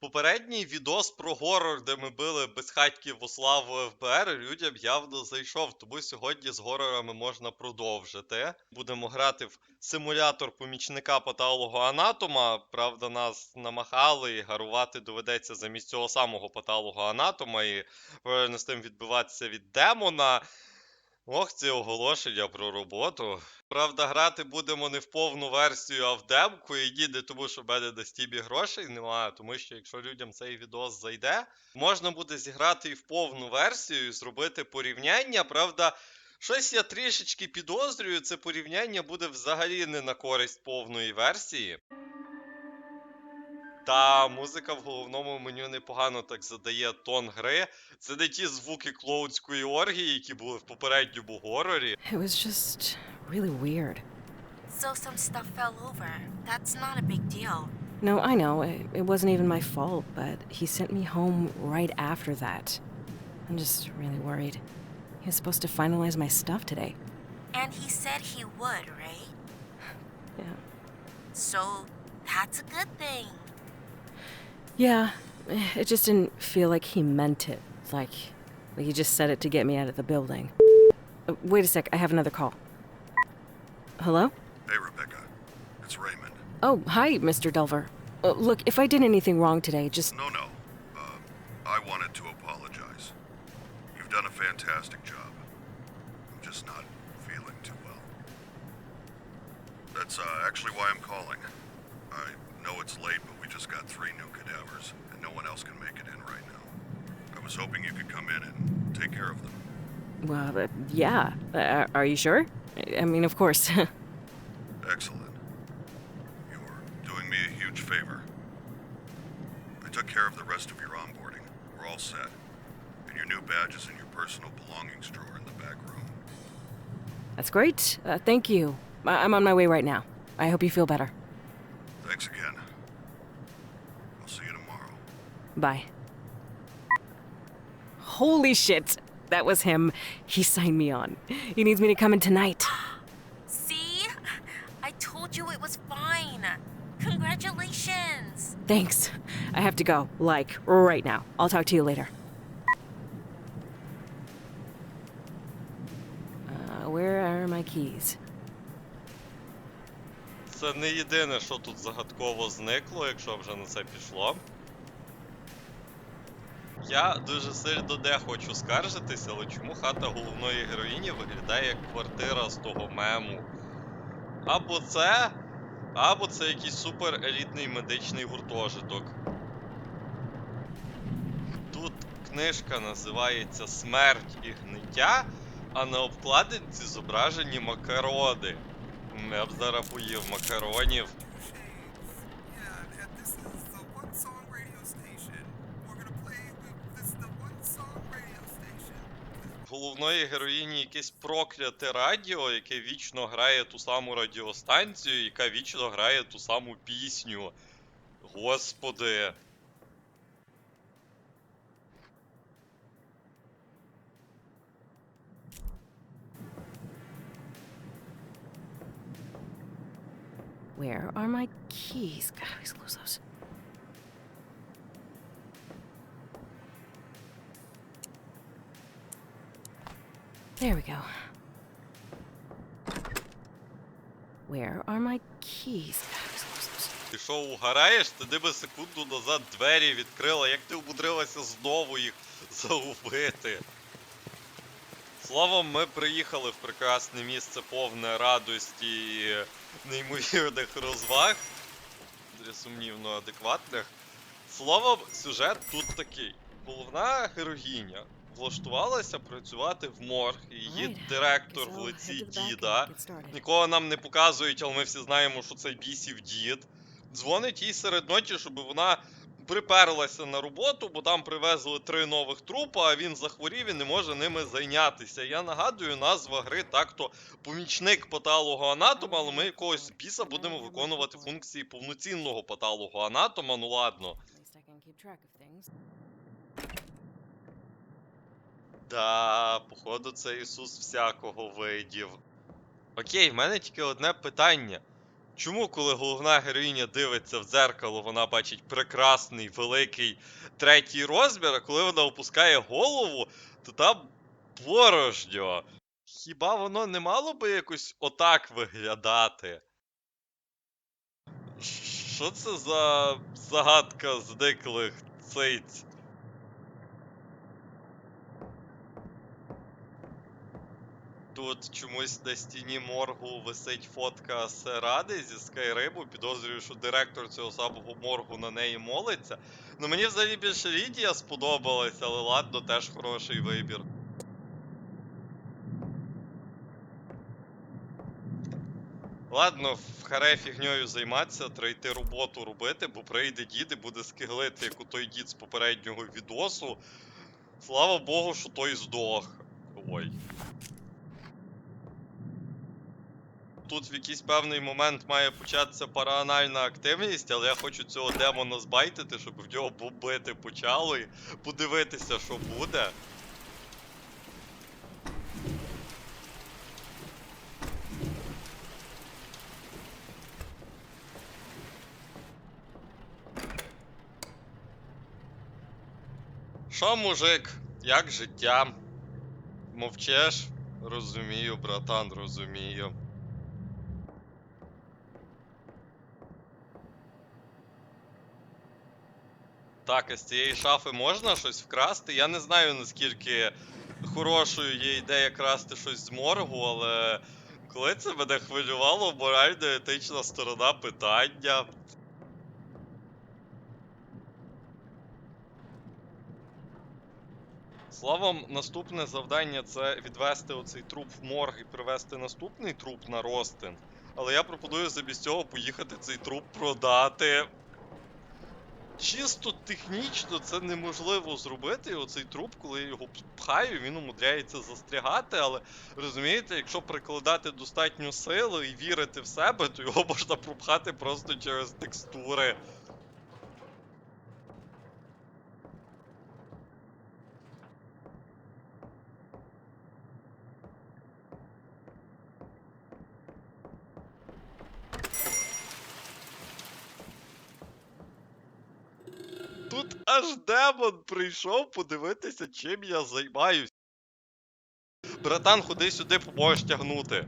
Попередній відос про горор, де ми били безхатьків у славу ФБР, людям явно зайшов, тому сьогодні з горорами можна продовжити. Будемо грати в симулятор помічника патологоанатома. Правда, нас намахали і гарувати доведеться замість цього самого патологоанатома і правильно з тим відбиватися від демона. Ох, ці оголошення про роботу. Правда, грати будемо не в повну версію, а в демку. І не тому, що в мене на стімі грошей немає, тому що якщо людям цей відос зайде, можна буде зіграти і в повну версію і зробити порівняння. Правда, щось я трішечки підозрюю, це порівняння буде взагалі не на користь повної версії. Та музика в головному меню непогано так задає тон гри. Це не ті звуки клоунської оргії, які були в попередньому горорі. It was just really weird. So some stuff fell over. That's not a big deal. No, I know, it, it wasn't even my fault, but he sent me home right after that. I'm just really worried. He was supposed to finalize my stuff today. And he said he would, right? Yeah. So that's a good thing. Yeah, it just didn't feel like he meant it. Like, like he just said it to get me out of the building. Uh, wait a sec, I have another call. Hello? Hey, Rebecca. It's Raymond. Oh, hi, Mr. Delver. Uh, look, if I did anything wrong today, just. No, no. Yeah. Uh, are you sure? I mean, of course. Excellent. You're doing me a huge favor. I took care of the rest of your onboarding. We're all set. And your new badges in your personal belongings drawer in the back room. That's great. Uh, thank you. I- I'm on my way right now. I hope you feel better. Thanks again. I'll see you tomorrow. Bye. Holy shit! That was him. He signed me on. He needs me to come in tonight. See? I told you it was fine. Congratulations. Thanks. I have to go, like, right now. I'll talk to you later. Uh, where are my keys? Це не єдине, що тут загадково зникло, якщо вже на це пішло. Я дуже сильно не хочу скаржитися, але чому хата головної героїні виглядає як квартира з того мему? Або це, або це якийсь супер елітний медичний гуртожиток. Тут книжка називається Смерть і гниття, а на обкладинці зображені макарони. Я б зараз поїв макаронів. Головної героїні якесь прокляте радіо, яке вічно грає ту саму радіостанцію, яка вічно грає ту саму пісню. Господи. Where are my keys? God, I lose those. There we go. Where are my keys? Ти що, угораєш? Ти ніби секунду назад двері відкрила, як ти умудрилася знову їх загубити. Словом, ми приїхали в прекрасне місце повне радості і неймовірних розваг. Сумнівно адекватних. Словом, сюжет тут такий. Головна героїня влаштувалася працювати в морг, її директор в лиці діда. Нікого нам не показують, але ми всі знаємо, що це бісів дід. Дзвонить їй серед ночі, щоб вона приперлася на роботу, бо там привезли три нових трупа, а він захворів і не може ними зайнятися. Я нагадую, назва гри так-то помічник патологоанатома, але ми якогось біса будемо виконувати функції повноцінного патологоанатома, ну ладно. Да, походу, це Ісус всякого видів. Окей, в мене тільки одне питання. Чому, коли головна героїня дивиться в дзеркало, вона бачить прекрасний великий третій розмір, а коли вона опускає голову, то там порожньо. Хіба воно не мало би якось отак виглядати? Що це за загадка зниклих циць? Тут чомусь на стіні моргу висить фотка Серади зі Скайриму. Підозрюю, що директор цього самого моргу на неї молиться. Ну мені взагалі більше Лідія сподобалась, але ладно, теж хороший вибір. Ладно, в харе фігньою займатися, треба йти роботу робити, бо прийде дід і буде скиглити, як у той дід з попереднього відосу. Слава Богу, що той здох. Ой. Тут в якийсь певний момент має початися параанальна активність, але я хочу цього демона збайтити, щоб в нього бомбити почало і подивитися, що буде. Що, мужик, як життя? Мовчеш? Розумію, братан, розумію. Так, а з цієї шафи можна щось вкрасти? Я не знаю наскільки хорошою є ідея красти щось з моргу, але коли це мене хвилювало, морально-етична сторона питання. Словом, наступне завдання це відвести оцей труп в морг і привезти наступний труп на розтин. Але я пропоную замість цього поїхати цей труп продати. Чисто технічно це неможливо зробити. І оцей труп, коли я його пхаю, він умудряється застрягати. Але розумієте, якщо прикладати достатньо сили і вірити в себе, то його можна пропхати просто через текстури. Тут аж демон прийшов подивитися, чим я займаюсь. Братан, ходи сюди, поможеш тягнути.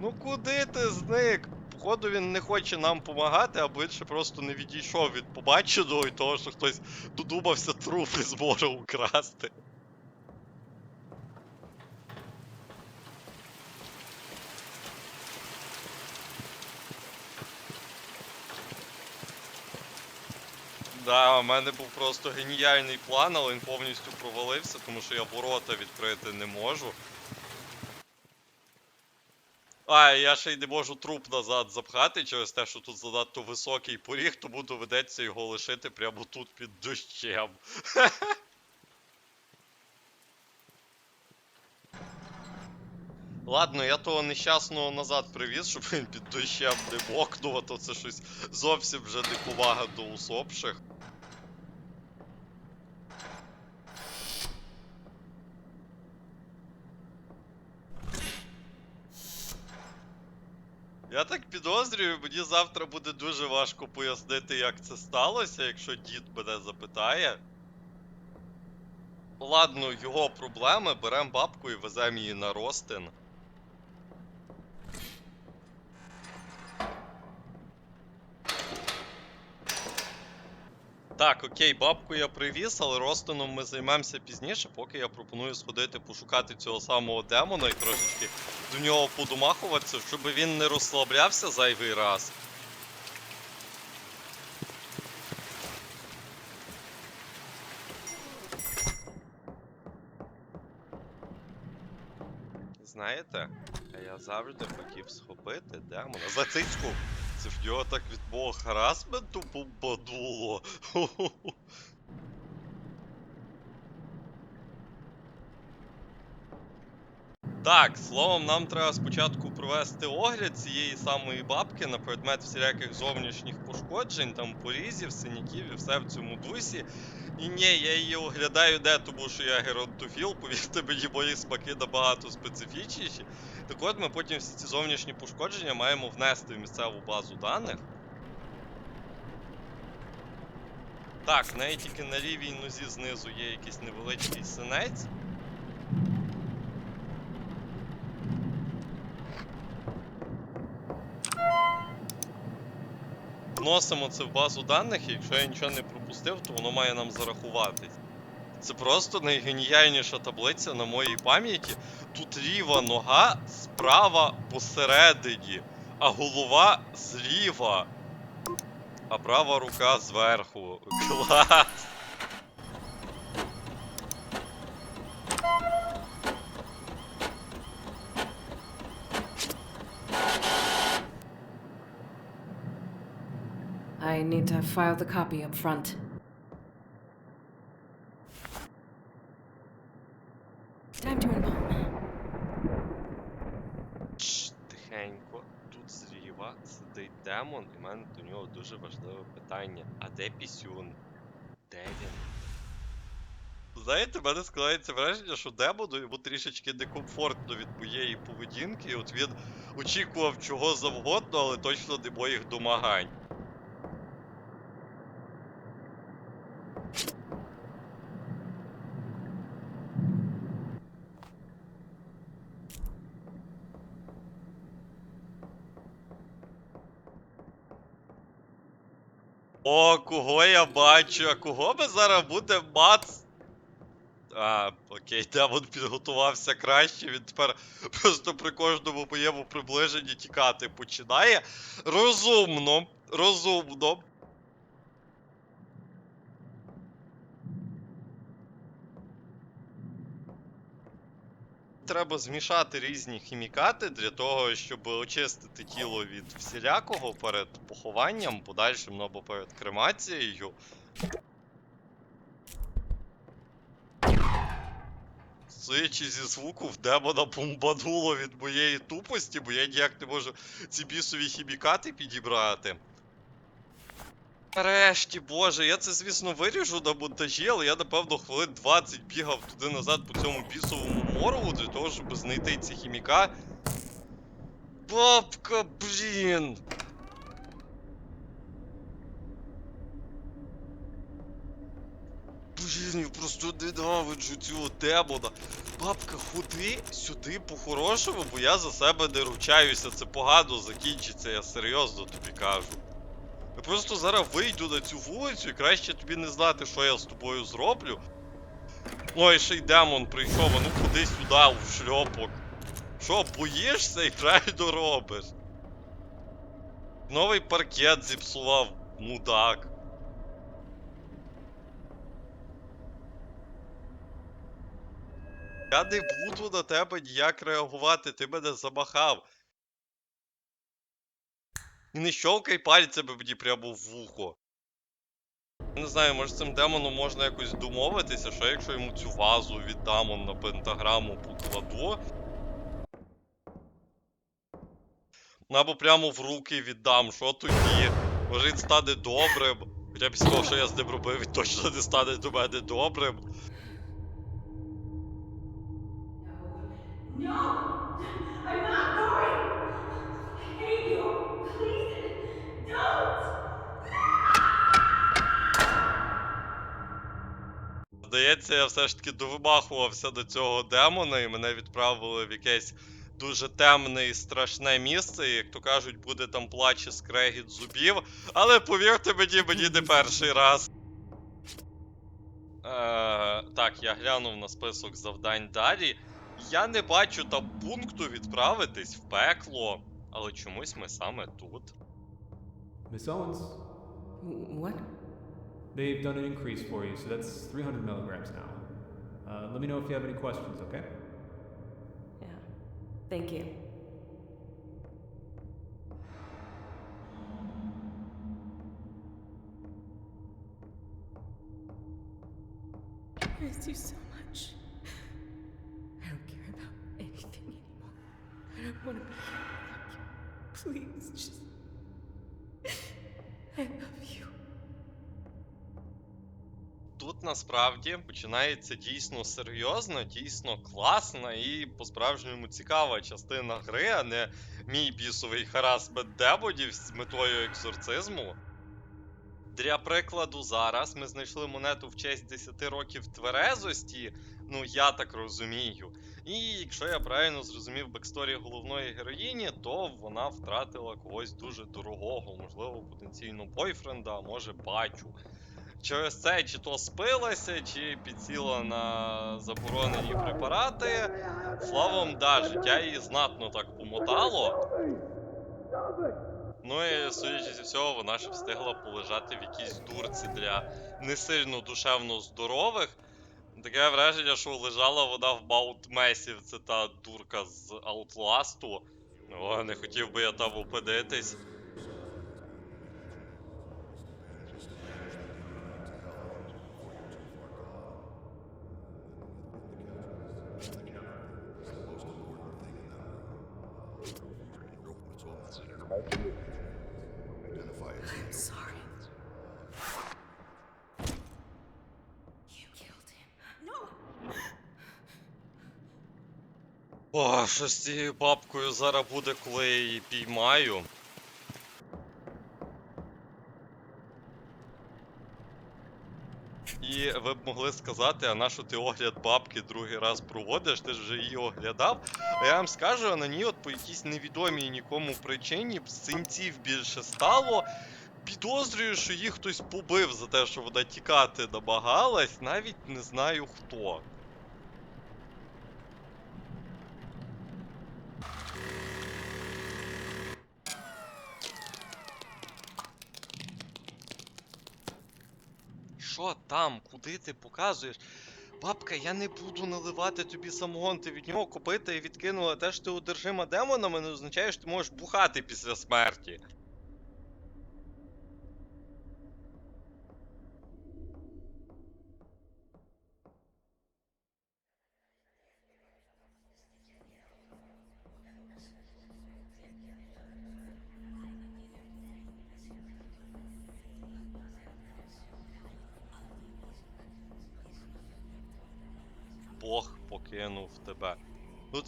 Ну куди ти зник? Походу він не хоче нам допомагати, а ще просто не відійшов від побаченого і того, що хтось додумався з зможе украсти. Да, у мене був просто геніальний план, але він повністю провалився, тому що я ворота відкрити не можу. А, я ще й не можу труп назад запхати через те, що тут занадто високий поріг, тому доведеться його лишити прямо тут під дощем. Ладно, я того нещасного назад привіз, щоб він під дощем не мокнув, а то це щось зовсім вже неповага до усопших. Я так підозрюю, мені завтра буде дуже важко пояснити, як це сталося, якщо дід мене запитає. Ладно, його проблеми, беремо бабку і веземо її на Ростин. Так, окей, бабку я привіз, але Ростоном ми займемося пізніше, поки я пропоную сходити пошукати цього самого демона і трошечки до нього подумахуватися, щоб він не розслаблявся зайвий раз. Знаєте, я завжди хотів схопити демона за цицьку. Це в нього так від мого харасменту бомбануло. Так, словом, нам треба спочатку провести огляд цієї самої бабки на предмет всіляких зовнішніх пошкоджень, там порізів, синяків і все в цьому дусі. І ні, я її оглядаю не тому, що я геронтофіл, повірте мені, мої смаки набагато специфічніші. Так от ми потім всі ці зовнішні пошкодження маємо внести в місцеву базу даних. Так, неї тільки на лівій нозі знизу є якийсь невеличкий синець. Вносимо це в базу даних, і якщо я нічого не пропустив, то воно має нам зарахуватись. Це просто найгеніальніша таблиця на моїй пам'яті. Тут ліва нога справа посередині, а голова зліва. А права рука зверху. Клас! I need to file the copy up front. І до нього дуже важливе питання. А де пісюн? Де він? Знаєте, в мене складається враження, що демону йому трішечки некомфортно від моєї поведінки, от він очікував чого завгодно, але точно не моїх домагань. О, кого я бачу, а кого ми зараз буде мац? А, окей, демон підготувався краще, він тепер просто при кожному моєму приближенні тікати починає. Розумно, розумно. Треба змішати різні хімікати для того, щоб очистити тіло від всілякого перед похованням, подальшим ну, або перед кремацією. Судячи зі звуку, в демона бомбануло від моєї тупості, бо я ніяк не можу ці бісові хімікати підібрати. Нарешті, боже, я це, звісно, виріжу на монтажі, але я, напевно, хвилин 20 бігав туди-назад по цьому бісовому моргу для того, щоб знайти ці хіміка. Бабка, блін! Блін, я просто ненавиджу цього демона. Бабка, ходи сюди по-хорошому, бо я за себе не ручаюся. Це погано закінчиться, я серйозно тобі кажу. Я просто зараз вийду на цю вулицю і краще тобі не знати, що я з тобою зроблю. Ой, ще й демон прийшов, а ну ходи сюди у шльопок. Що, боїшся і правильно робиш? Новий паркет зіпсував, мудак. Я не буду на тебе ніяк реагувати, ти мене замахав. І не щолкай пальцями мені прямо в вухо. Не знаю, може з цим демоном можна якось домовитися, що якщо йому цю вазу віддам он на пентаграму покладу. Або прямо в руки віддам, що тоді? Може він стане добрим. Хоча після того, що я з ним робив, він точно не стане до мене добрим. No! I'm not going! Здається, я все ж таки довимахувався до цього демона, і мене відправили в якесь дуже темне і страшне місце. І, як то кажуть, буде там плач і скрегіт зубів. Але повірте мені, мені не перший раз. Е, так, я глянув на список завдань далі. Я не бачу там пункту відправитись в пекло. Але чомусь ми саме тут. Miss Owens, What? they've done an increase for you, so that's 300 milligrams now. Uh, let me know if you have any questions, okay? Yeah. Thank you. I miss you so насправді починається дійсно серйозно, дійсно класна і по-справжньому цікава частина гри, а не мій бісовий харасмент демонів з метою екзорцизму. Для прикладу, зараз ми знайшли монету в честь 10 років тверезості, ну я так розумію. І якщо я правильно зрозумів бексторі головної героїні, то вона втратила когось дуже дорогого, можливо, потенційно бойфренда, а може батю. Через це чи то спилася, чи підсіла на заборонені препарати. Словом, да, життя її знатно так помотало. Ну і судячи зі всього, вона ще встигла полежати в якійсь дурці для не сильно душевно здорових. Таке враження, що лежала вона в Маунт-Месів, це та дурка з Outlast'у. О, не хотів би я там опинитись. I'm sorry. You killed him. No! О, що з цією бабкою зараз буде, коли я її піймаю. І ви б могли сказати, а на що ти огляд бабки другий раз проводиш, ти ж вже її оглядав. А я вам скажу, на ній от по якійсь невідомій нікому причині синців більше стало. Підозрюю, що їх хтось побив за те, що вона тікати намагалась, навіть не знаю хто. Що там? Куди ти показуєш? Бабка, я не буду наливати тобі самогон, ти від нього копита і відкинула те, що ти одержима демонами, не означає, що ти можеш бухати після смерті.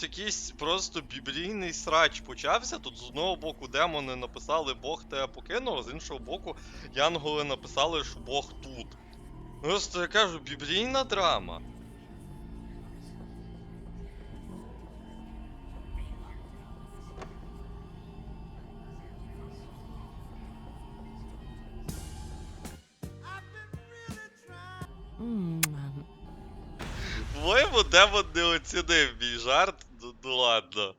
Тут якийсь просто біблійний срач почався. Тут з одного боку демони написали Бог тебе покинув, а з іншого боку, янголи написали, що Бог тут. Просто я кажу, біблійна драма. По-моєму, демон не оцінив мій жарт, ну, ну ладно.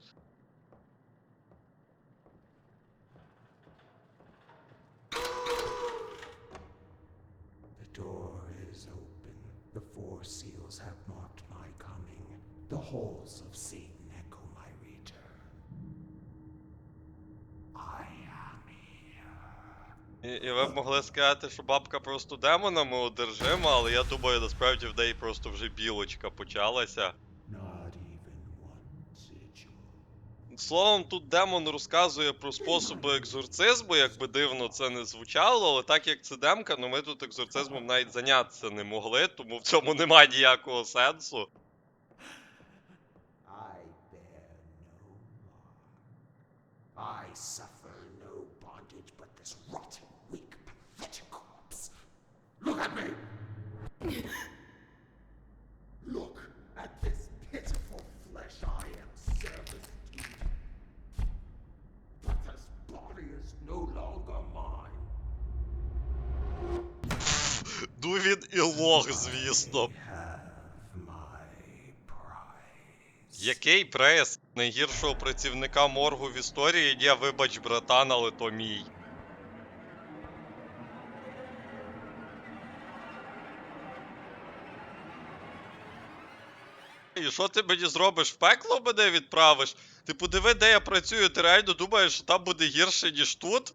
The door is open. The four seals have marked my coming. The halls of Satan echo my return. I am here. І, і ви б могли сказати, що бабка просто демонами одержима, але я думаю, насправді в неї просто вже білочка почалася. Not even one sigil. Словом, тут демон розказує про способи екзорцизму, як би дивно це не звучало, але так як це демка, ну ми тут екзорцизмом навіть зайнятися не могли, тому в цьому немає ніякого сенсу. I bear no mark. I suffer no bondage but this rotten, weak, pathetic corpse. Look at me! Лох, звісно. Який прес найгіршого працівника моргу в історії? Ні, вибач, братан, але то мій. І що ти мені зробиш? В пекло мене відправиш? Ти подиви, де я працюю, ти реально думаєш, що там буде гірше, ніж тут?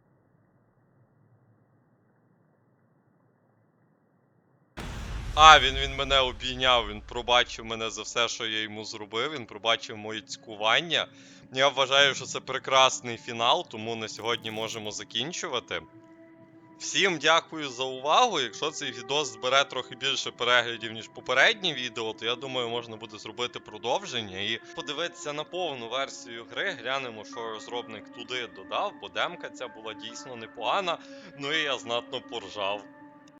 А, він, він мене обійняв, він пробачив мене за все, що я йому зробив, він пробачив мої цькування. Я вважаю, що це прекрасний фінал, тому на сьогодні можемо закінчувати. Всім дякую за увагу. Якщо цей відос збере трохи більше переглядів, ніж попереднє відео, то я думаю, можна буде зробити продовження і подивитися на повну версію гри. Глянемо, що розробник туди додав, бо демка ця була дійсно непогана. Ну і я знатно поржав.